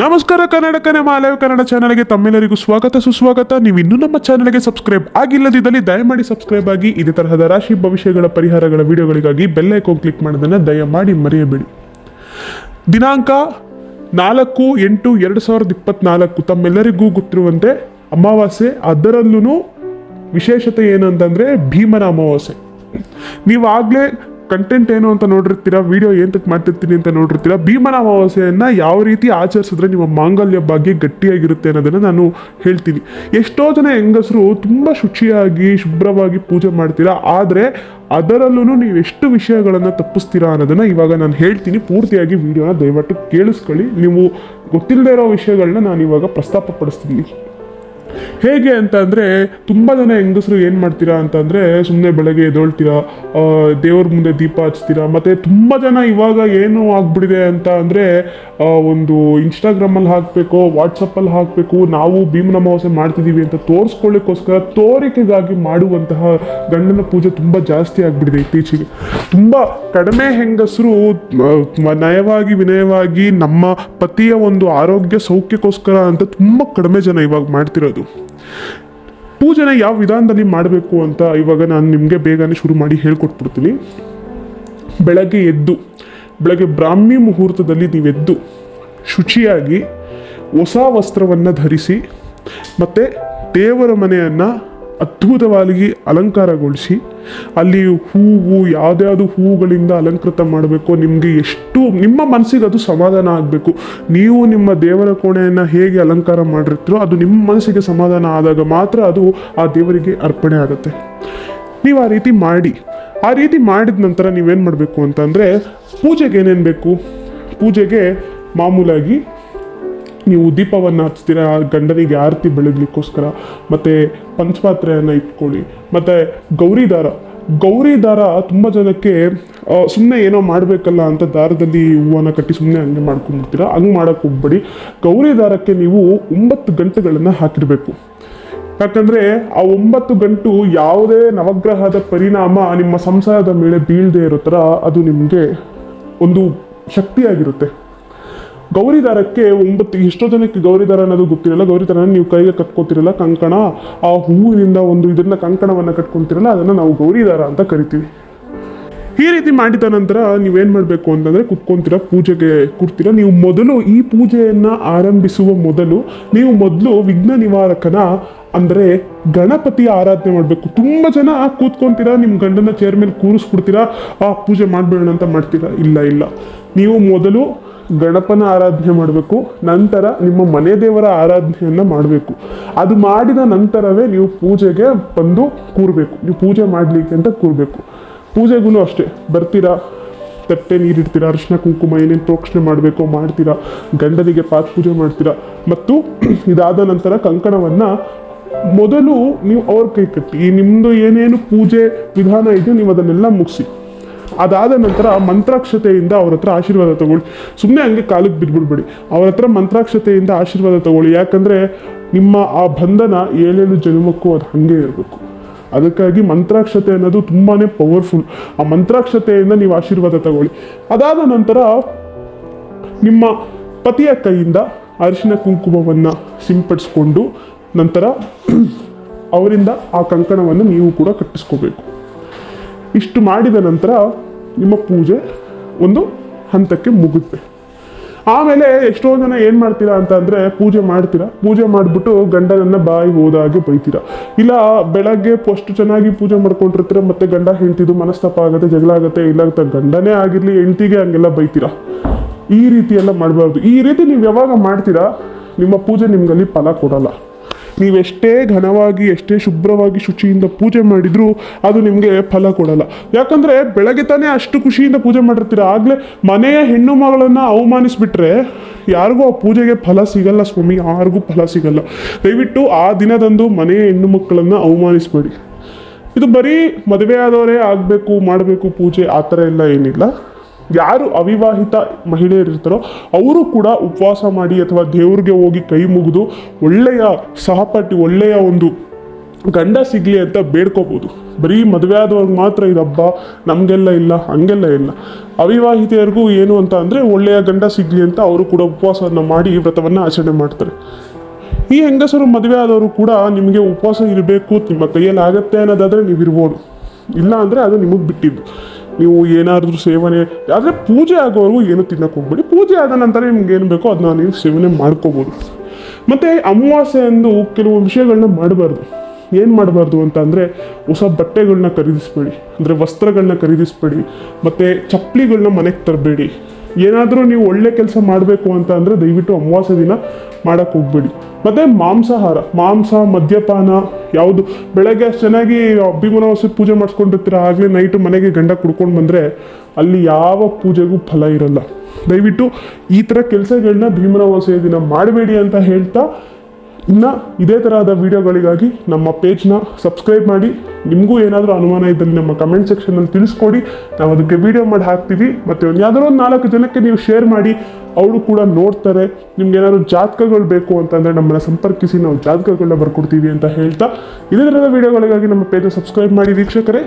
ನಮಸ್ಕಾರ ಕನ್ನಡಕನೆ ಮಾಲಯ ಕನ್ನಡ ಚಾನಲ್ಗೆ ತಮ್ಮೆಲ್ಲರಿಗೂ ಸ್ವಾಗತ, ಸುಸ್ವಾಗತ. ನೀವು ಇನ್ನೂ ನಮ್ಮ ಚಾನಲ್ಗೆ ಸಬ್ಸ್ಕ್ರೈಬ್ ಆಗಿಲ್ಲದಿದ್ದಲ್ಲಿ ದಯಮಾಡಿ ಸಬ್ಸ್ಕ್ರೈಬ್ ಆಗಿ ಇದೇ ತರಹದ ರಾಶಿ ಭವಿಷ್ಯಗಳ ಪರಿಹಾರಗಳ ವಿಡಿಯೋಗಳಿಗಾಗಿ ಬೆಲ್ ಐಕಾನ್ ಕ್ಲಿಕ್ ಮಾಡೋದನ್ನು ದಯಮಾಡಿ ಮರೆಯಬೇಡಿ. ದಿನಾಂಕ ನಾಲ್ಕು, ಎಂಟು, ಎರಡು ಸಾವಿರದ ಇಪ್ಪತ್ನಾಲ್ಕು ತಮ್ಮೆಲ್ಲರಿಗೂ ಗೊತ್ತಿರುವಂತೆ ಅಮಾವಾಸ್ಯೆ ಅದರಲ್ಲೂ ವಿಶೇಷತೆ ಏನು ಅಂತಂದರೆ ಭೀಮನ ಅಮಾವಾಸ್ಯೆ. ನೀವಾಗಲೇ ಕಂಟೆಂಟ್ ಏನು ಅಂತ ನೋಡಿರ್ತೀರಾ? ವಿಡಿಯೋ ಏಂತಕ್ಕೆ ಮಾಡ್ತಿರ್ತೀನಿ ಅಂತ ನೋಡಿರ್ತೀರಾ? ಭೀಮನ ಅಮಾವಾಸ್ಯೆಯನ್ನು ಯಾವ ರೀತಿ ಆಚರಿಸಿದ್ರೆ ನಿಮ್ಮ ಮಾಂಗಲ್ಯ ಭಾಗ್ಯ ಗಟ್ಟಿಯಾಗಿರುತ್ತೆ ಅನ್ನೋದನ್ನು ನಾನು ಹೇಳ್ತೀನಿ. ಎಷ್ಟೋ ಜನ ಹೆಂಗಸರು ತುಂಬ ಶುಚಿಯಾಗಿ, ಶುಭ್ರವಾಗಿ ಪೂಜೆ ಮಾಡ್ತೀರಾ? ಆದರೆ ಅದರಲ್ಲೂ ನೀವು ಎಷ್ಟು ವಿಷಯಗಳನ್ನು ತಪ್ಪಿಸ್ತೀರಾ ಅನ್ನೋದನ್ನು ಇವಾಗ ನಾನು ಹೇಳ್ತೀನಿ. ಪೂರ್ತಿಯಾಗಿ ವಿಡಿಯೋನ ದಯವಿಟ್ಟು ಕೇಳಿಸ್ಕೊಳ್ಳಿ. ನೀವು ಗೊತ್ತಿಲ್ಲದೆ ಇರೋ ವಿಷಯಗಳನ್ನ ನಾನು ಇವಾಗ ಪ್ರಸ್ತಾಪ ಪಡಿಸ್ತೀನಿ. ಹೇಗೆ ಅಂತ ಅಂದರೆ ತುಂಬ ಜನ ಹೆಂಗಸರು ಏನು ಮಾಡ್ತೀರಾ ಅಂತಂದರೆ ಸುಮ್ಮನೆ ಬೆಳಗ್ಗೆ ಎದ್ದೊಳ್ತೀರಾ ಆ, ದೇವ್ರ ಮುಂದೆ ದೀಪ ಹಚ್ತೀರಾ ಮತ್ತು ತುಂಬ ಜನ ಇವಾಗ ಏನು ಆಗ್ಬಿಟ್ಟಿದೆ ಅಂತ ಅಂದರೆ ಒಂದು ಇನ್ಸ್ಟಾಗ್ರಾಮಲ್ಲಿ ಹಾಕಬೇಕು ವಾಟ್ಸಪ್ಪಲ್ಲಿ ಹಾಕಬೇಕು ನಾವು ಭೀಮನ ಅಮಾವಾಸ್ಯೆ ಮಾಡ್ತಿದ್ದೀವಿ ಅಂತ ತೋರಿಸ್ಕೊಳ್ಳಿಕ್ಕೋಸ್ಕರ ತೋರಿಕೆಗಾಗಿ ಮಾಡುವಂತಹ ಗಂಡನ ಪೂಜೆ ತುಂಬ ಜಾಸ್ತಿ ಆಗಿಬಿಟ್ಟಿದೆ ಇತ್ತೀಚೆಗೆ. ತುಂಬ ಕಡಿಮೆ ಹೆಂಗಸರು ನಯವಾಗಿ ವಿನಯವಾಗಿ ನಮ್ಮ ಪತಿಯ ಒಂದು ಆರೋಗ್ಯ ಸೌಖ್ಯಕ್ಕೋಸ್ಕರ ಅಂತ ತುಂಬ ಕಡಿಮೆ ಜನ ಇವಾಗ ಮಾಡ್ತಿರೋದು. ಪೂಜೆನ ಯಾವ ವಿಧಾನದಲ್ಲಿ ಮಾಡಬೇಕು ಅಂತ ಇವಾಗ ನಾನು ನಿಮಗೆ ಬೇಗನೆ ಶುರು ಮಾಡಿ ಹೇಳ್ಕೊಟ್ಬಿಡ್ತೀನಿ. ಬೆಳಗ್ಗೆ ಎದ್ದು, ಬೆಳಗ್ಗೆ ಬ್ರಾಹ್ಮಿ ಮುಹೂರ್ತದಲ್ಲಿ ನೀವೆದ್ದು ಶುಚಿಯಾಗಿ ಹೊಸ ವಸ್ತ್ರವನ್ನು ಧರಿಸಿ, ಮತ್ತು ದೇವರ ಮನೆಯನ್ನು ಅದ್ಭುತವಾಗಿ ಅಲಂಕಾರಗೊಳಿಸಿ ಅಲ್ಲಿ ಹೂವು ಯಾವುದ್ಯಾವುದು ಹೂವುಗಳಿಂದ ಅಲಂಕೃತ ಮಾಡಬೇಕು. ನಿಮಗೆ ಎಷ್ಟು, ನಿಮ್ಮ ಮನಸ್ಸಿಗೆ ಅದು ಸಮಾಧಾನ ಆಗಬೇಕು. ನೀವು ನಿಮ್ಮ ದೇವರ ಕೋಣೆಯನ್ನು ಹೇಗೆ ಅಲಂಕಾರ ಮಾಡಿರ್ತೀರೋ ಅದು ನಿಮ್ಮ ಮನಸ್ಸಿಗೆ ಸಮಾಧಾನ ಆದಾಗ ಮಾತ್ರ ಅದು ಆ ದೇವರಿಗೆ ಅರ್ಪಣೆ ಆಗುತ್ತೆ. ನೀವು ಆ ರೀತಿ ಮಾಡಿ, ಆ ರೀತಿ ಮಾಡಿದ ನಂತರ ನೀವೇನು ಮಾಡಬೇಕು ಅಂತಂದರೆ, ಪೂಜೆಗೆ ಏನೇನು ಬೇಕು? ಪೂಜೆಗೆ ಮಾಮೂಲಾಗಿ ನೀವು ದೀಪವನ್ನು ಹಚ್ತೀರಾ? ಗಂಡನಿಗೆ ಆರತಿ ಬೆಳಗ್ಲಿಕ್ಕೋಸ್ಕರ. ಮತ್ತು ಪಂಚಪಾತ್ರೆಯನ್ನು ಇಟ್ಕೊಳ್ಳಿ. ಮತ್ತು ಗೌರಿ ದಾರ. ಗೌರಿ ದಾರ ತುಂಬ ಜನಕ್ಕೆ ಸುಮ್ಮನೆ ಏನೋ ಮಾಡಬೇಕಲ್ಲ ಅಂತ ದಾರದಲ್ಲಿ ಹೂವನ್ನು ಕಟ್ಟಿ ಸುಮ್ಮನೆ ಹಂಗೆ ಮಾಡ್ಕೊಂಡ್ಬಿಡ್ತೀರಾ? ಹಂಗೆ ಮಾಡೋಕ್ಕೆ ಹೋಗ್ಬೇಡಿ. ಗೌರಿ ದಾರಕ್ಕೆ ನೀವು ಒಂಬತ್ತು ಗಂಟೆಗಳನ್ನು ಹಾಕಿರಬೇಕು. ಯಾಕಂದರೆ ಆ ಒಂಬತ್ತು ಗಂಟು ಯಾವುದೇ ನವಗ್ರಹದ ಪರಿಣಾಮ ನಿಮ್ಮ ಸಂಸಾರದ ಮೇಲೆ ಬೀಳದೇ ಇರೋ ಥರ ಅದು ನಿಮಗೆ ಒಂದು ಶಕ್ತಿಯಾಗಿರುತ್ತೆ. ಗೌರಿ ದಾರಕ್ಕೆ ಒಂಬತ್ತು, ಎಷ್ಟೋ ಜನಕ್ಕೆ ಗೌರಿ ದಾರ ಅನ್ನೋದು ಗೊತ್ತಿರಲ್ಲ, ಗೌರಿ ದಾರ ನೀವು ಕೈಗೆ ಕಟ್ಕೋತಿರಲ್ಲ ಕಂಕಣ, ಆ ಹೂವಿನಿಂದ ಒಂದು ಇದನ್ನ ಕಂಕಣವನ್ನು ಕಟ್ಕೊಂತಿರಲ್ಲ, ಅದನ್ನು ನಾವು ಗೌರಿ ದಾರ ಅಂತ ಕರಿತೀವಿ. ಈ ರೀತಿ ಮಾಡಿದ ನಂತರ ನೀವೇನು ಮಾಡಬೇಕು ಅಂತಂದರೆ ಕುತ್ಕೊಂತೀರ, ಪೂಜೆಗೆ ಕೂರ್ತೀರ ನೀವು ಮೊದಲು ಈ ಪೂಜೆಯನ್ನು ಆರಂಭಿಸುವ ಮೊದಲು ನೀವು ಮೊದಲು ವಿಘ್ನ ನಿವಾರಕನ, ಅಂದರೆ ಗಣಪತಿಯ ಆರಾಧನೆ ಮಾಡಬೇಕು. ತುಂಬ ಜನ ಕೂತ್ಕೊಂತೀರ ನಿಮ್ಮ ಗಂಡನ ಚೇರ್ ಮೇಲೆ ಕೂರಿಸ್ಬಿಡ್ತೀರಾ, ಆ ಪೂಜೆ ಮಾಡಬೇಡ ಅಂತ ಮಾಡ್ತೀರಾ? ಇಲ್ಲ ಇಲ್ಲ. ನೀವು ಮೊದಲು ಗಣಪನ ಆರಾಧನೆ ಮಾಡಬೇಕು, ನಂತರ ನಿಮ್ಮ ಮನೆ ದೇವರ ಆರಾಧನೆಯನ್ನು ಮಾಡಬೇಕು. ಅದು ಮಾಡಿದ ನಂತರವೇ ನೀವು ಪೂಜೆಗೆ ಬಂದು ಕೂರಬೇಕು. ನೀವು ಪೂಜೆ ಮಾಡಲಿಕ್ಕೆ ಅಂತ ಕೂರಬೇಕು. ಪೂಜೆಗೂ ಅಷ್ಟೇ. ಬರ್ತೀರಾ, ತಟ್ಟೆ ನೀರಿಡ್ತೀರಾ, ಅರಿಶಿನ, ಕುಂಕುಮ ಏನೇನು ಪ್ರೋಕ್ಷಣೆ ಮಾಡಬೇಕೋ ಮಾಡ್ತೀರಾ, ಗಂಡನಿಗೆ ಪಾತ್ ಪೂಜೆ ಮಾಡ್ತೀರಾ, ಮತ್ತು ಇದಾದ ನಂತರ ಕಂಕಣವನ್ನು ಮೊದಲು ನೀವು ಅವ್ರ ಕೈ ಕಟ್ಟಿ. ನಿಮ್ಮದು ಏನೇನು ಪೂಜೆ ವಿಧಾನ ಇದೆಯೋ ನೀವು ಅದನ್ನೆಲ್ಲ ಮುಗಿಸಿ. ಅದಾದ ನಂತರ ಮಂತ್ರಾಕ್ಷತೆಯಿಂದ ಅವ್ರ ಹತ್ರ ಆಶೀರ್ವಾದ ತಗೊಳ್ಳಿ. ಸುಮ್ಮನೆ ಹಂಗೆ ಕಾಲಿಗೆ ಬಿದ್ಬಿಡ್ಬೇಡಿ. ಅವ್ರ ಹತ್ರ ಮಂತ್ರಾಕ್ಷತೆಯಿಂದ ಆಶೀರ್ವಾದ ತಗೊಳ್ಳಿ. ಯಾಕಂದರೆ ನಿಮ್ಮ ಆ ಬಂಧನ ಏಳೇಳು ಜನ್ಮಕ್ಕೂ ಅದು ಹಾಗೆ ಇರಬೇಕು. ಅದಕ್ಕಾಗಿ ಮಂತ್ರಾಕ್ಷತೆ ಅನ್ನೋದು ತುಂಬಾ ಪವರ್ಫುಲ್ ಆ ಮಂತ್ರಾಕ್ಷತೆಯಿಂದ ನೀವು ಆಶೀರ್ವಾದ ತಗೊಳ್ಳಿ. ಅದಾದ ನಂತರ ನಿಮ್ಮ ಪತಿಯ ಕೈಯಿಂದ ಅರಿಶಿನ ಕುಂಕುಮವನ್ನು ಸಿಂಪಡಿಸ್ಕೊಂಡು ನಂತರ ಅವರಿಂದ ಆ ಕಂಕಣವನ್ನು ನೀವು ಕೂಡ ಕಟ್ಟಿಸ್ಕೋಬೇಕು. ಇಷ್ಟು ಮಾಡಿದ ನಂತರ ನಿಮ್ಮ ಪೂಜೆ ಒಂದು ಹಂತಕ್ಕೆ ಮುಗುತ್ತೆ. ಆಮೇಲೆ ಎಷ್ಟೋ ಜನ ಏನು ಮಾಡ್ತೀರಾ ಅಂತ ಅಂದರೆ ಪೂಜೆ ಮಾಡ್ತೀರಾ. ಪೂಜೆ ಮಾಡಿಬಿಟ್ಟು ಗಂಡನನ್ನ ಬಾಯಿ ಹೋದಾಗೆ ಬೈತೀರಾ. ಇಲ್ಲ, ಬೆಳಗ್ಗೆ ಅಷ್ಟು ಚೆನ್ನಾಗಿ ಪೂಜೆ ಮಾಡ್ಕೊಂಡಿರ್ತೀರ, ಮತ್ತೆ ಗಂಡ ಹೆಂಡ್ತಿದು ಮನಸ್ತಾಪ ಆಗುತ್ತೆ, ಜಗಳ ಆಗುತ್ತೆ, ಇಲ್ಲ ಗಂಡನೇ ಆಗಿರಲಿ, ಹೆಂಡ್ತಿಗೆ ಹಂಗೆಲ್ಲ ಬೈತೀರಾ? ಈ ರೀತಿ ಎಲ್ಲ ಮಾಡಬಾರ್ದು. ಈ ರೀತಿ ನೀವು ಯಾವಾಗ ಮಾಡ್ತೀರಾ, ನಿಮ್ಮ ಪೂಜೆ ನಿಮ್ಗಲ್ಲಿ ಫಲ ಕೊಡಲ್ಲ. ನೀವೆಷ್ಟೇ ಘನವಾಗಿ, ಎಷ್ಟೇ ಶುಭ್ರವಾಗಿ ಶುಚಿಯಿಂದ ಪೂಜೆ ಮಾಡಿದರೂ ಅದು ನಿಮಗೆ ಫಲ ಕೊಡಲ್ಲ. ಯಾಕಂದರೆ ಬೆಳಗ್ಗೆ ತಾನೇ ಅಷ್ಟು ಖುಷಿಯಿಂದ ಪೂಜೆ ಮಾಡಿರ್ತೀರ? ಆಗಲೇ ಮನೆಯ ಹೆಣ್ಣು ಮಗಳನ್ನು ಅವಮಾನಿಸ್ಬಿಟ್ರೆ ಯಾರಿಗೂ ಆ ಪೂಜೆಗೆ ಫಲ ಸಿಗಲ್ಲ ಸ್ವಾಮಿ, ಯಾರಿಗೂ ಫಲ ಸಿಗಲ್ಲ. ದಯವಿಟ್ಟು ಆ ದಿನದಂದು ಮನೆಯ ಹೆಣ್ಣು ಮಕ್ಕಳನ್ನು ಅವಮಾನಿಸ್ಬೇಡಿ. ಇದು ಬರೀ ಮದುವೆ ಆದವರೇ ಆಗಬೇಕು, ಮಾಡಬೇಕು ಪೂಜೆ, ಆ ಥರ ಎಲ್ಲ ಏನಿಲ್ಲ. ಯಾರು ಅವಿವಾಹಿತ ಮಹಿಳೆಯರಿರ್ತಾರೋ ಅವರು ಕೂಡ ಉಪವಾಸ ಮಾಡಿ ಅಥವಾ ದೇವ್ರಿಗೆ ಹೋಗಿ ಕೈ ಮುಗಿದು ಒಳ್ಳೆಯ ಸಹಪಾಠಿ, ಒಳ್ಳೆಯ ಒಂದು ಗಂಡ ಸಿಗಲಿ ಅಂತ ಬೇಡ್ಕೋಬೋದು. ಬರೀ ಮದುವೆ ಆದವ್ರಿಗೆ ಮಾತ್ರ ಇದು ಹಬ್ಬ ನಮಗೆಲ್ಲ ಇಲ್ಲ, ಹಂಗೆಲ್ಲ ಇಲ್ಲ. ಅವಿವಾಹಿತೆಯರಿಗೂ ಏನು ಅಂತ ಅಂದರೆ ಒಳ್ಳೆಯ ಗಂಡ ಸಿಗಲಿ ಅಂತ ಅವರು ಕೂಡ ಉಪವಾಸವನ್ನು ಮಾಡಿ ವ್ರತವನ್ನು ಆಚರಣೆ ಮಾಡ್ತಾರೆ. ಈ ಹೆಂಗಸರು ಮದುವೆ ಆದವರು ಕೂಡ ನಿಮಗೆ ಉಪವಾಸ ಇರಬೇಕು, ನಿಮ್ಮ ಕೈಯಲ್ಲಿ ಆಗತ್ತೆ ಅನ್ನೋದಾದರೆ ನೀವು ಇರ್ಬೋದು ಇಲ್ಲ ಅಂದರೆ ಅದು ನಿಮಗೆ ಬಿಟ್ಟಿದ್ದು. ನೀವು ಏನಾದರೂ ಸೇವನೆ, ಆದರೆ ಪೂಜೆ ಆಗೋವರೆಗೂ ಏನು ತಿನ್ನಕ್ಕೆ ಹೋಗ್ಬೇಡಿ. ಪೂಜೆ ಆದ ನಂತರ ನಿಮ್ಗೆ ಏನು ಬೇಕೋ ಅದನ್ನ ನೀವು ಸೇವನೆ ಮಾಡ್ಕೋಬೋದು. ಮತ್ತು ಅಮಾವಾಸ್ಯೆ ಎಂದು ಕೆಲವು ವಿಷಯಗಳನ್ನ ಮಾಡಬಾರ್ದು. ಏನು ಮಾಡಬಾರ್ದು ಅಂತ ಅಂದರೆ ಹೊಸ ಬಟ್ಟೆಗಳನ್ನ ಖರೀದಿಸ್ಬೇಡಿ. ಅಂದರೆ ವಸ್ತ್ರಗಳನ್ನ ಖರೀದಿಸ್ಬೇಡಿ. ಮತ್ತು ಚಪ್ಪಲಿಗಳನ್ನ ಮನೆಗೆ ತರಬೇಡಿ. ಏನಾದರೂ ನೀವು ಒಳ್ಳೆ ಕೆಲಸ ಮಾಡಬೇಕು ಅಂತ ಅಂದರೆ ದಯವಿಟ್ಟು ಅಮಾವಾಸ್ಯೆ ದಿನ ಮಾಡೋಕ್ಕೆ ಹೋಗ್ಬೇಡಿ. ಮತ್ತು ಮಾಂಸಾಹಾರ, ಮಾಂಸ, ಮದ್ಯಪಾನ ಯಾವುದು? ಬೆಳಗ್ಗೆ ಚೆನ್ನಾಗಿ ಅಭಿಮಾನವಾಸಿ ಪೂಜೆ ಮಾಡಿಸ್ಕೊಂಡಿರ್ತೀರ, ಆಗಲೇ ನೈಟು ಮನೆಗೆ ಗಂಡ ಕುಡ್ಕೊಂಡು ಬಂದರೆ ಅಲ್ಲಿ ಯಾವ ಪೂಜೆಗೂ ಫಲ ಇರಲ್ಲ. ದಯವಿಟ್ಟು ಈ ಥರ ಕೆಲಸಗಳನ್ನ ಭೀಮನವಾಸಿಯ ದಿನ ಮಾಡಬೇಡಿ ಅಂತ ಹೇಳ್ತಾ ಇನ್ನು ಇದೇ ಥರದ ವೀಡಿಯೋಗಳಿಗಾಗಿ ನಮ್ಮ ಪೇಜ್ನ ಸಬ್ಸ್ಕ್ರೈಬ್ ಮಾಡಿ. ನಿಮಗೂ ಏನಾದರೂ ಅನುಮಾನ ಇದ್ದಲ್ಲಿ ನಮ್ಮ ಕಮೆಂಟ್ ಸೆಕ್ಷನಲ್ಲಿ ತಿಳಿಸ್ಕೊಡಿ. ನಾವು ಅದಕ್ಕೆ ವಿಡಿಯೋ ಮಾಡಿ ಹಾಕ್ತೀವಿ. ಮತ್ತು ಒಂದು ಯಾವ್ದಾದ್ರು ಒಂದು ನಾಲ್ಕು ಜನಕ್ಕೆ ನೀವು ಶೇರ್ ಮಾಡಿ, ಅವರು ಕೂಡ ನೋಡ್ತಾರೆ. ನಿಮ್ಗೆ ಏನಾದರೂ ಜಾತಕಗಳು ಬೇಕು ಅಂತಂದರೆ ನಮ್ಮನ್ನು ಸಂಪರ್ಕಿಸಿ, ನಾವು ಜಾತಕಗಳನ್ನ ಬರ್ಕೊಡ್ತೀವಿ ಅಂತ ಹೇಳ್ತಾ. ಇದೇ ಥರದ ವೀಡಿಯೋಗಳಿಗಾಗಿ ನಮ್ಮ ಪೇಜ್ನ ಸಬ್ಸ್ಕ್ರೈಬ್ ಮಾಡಿ ವೀಕ್ಷಕರೇ.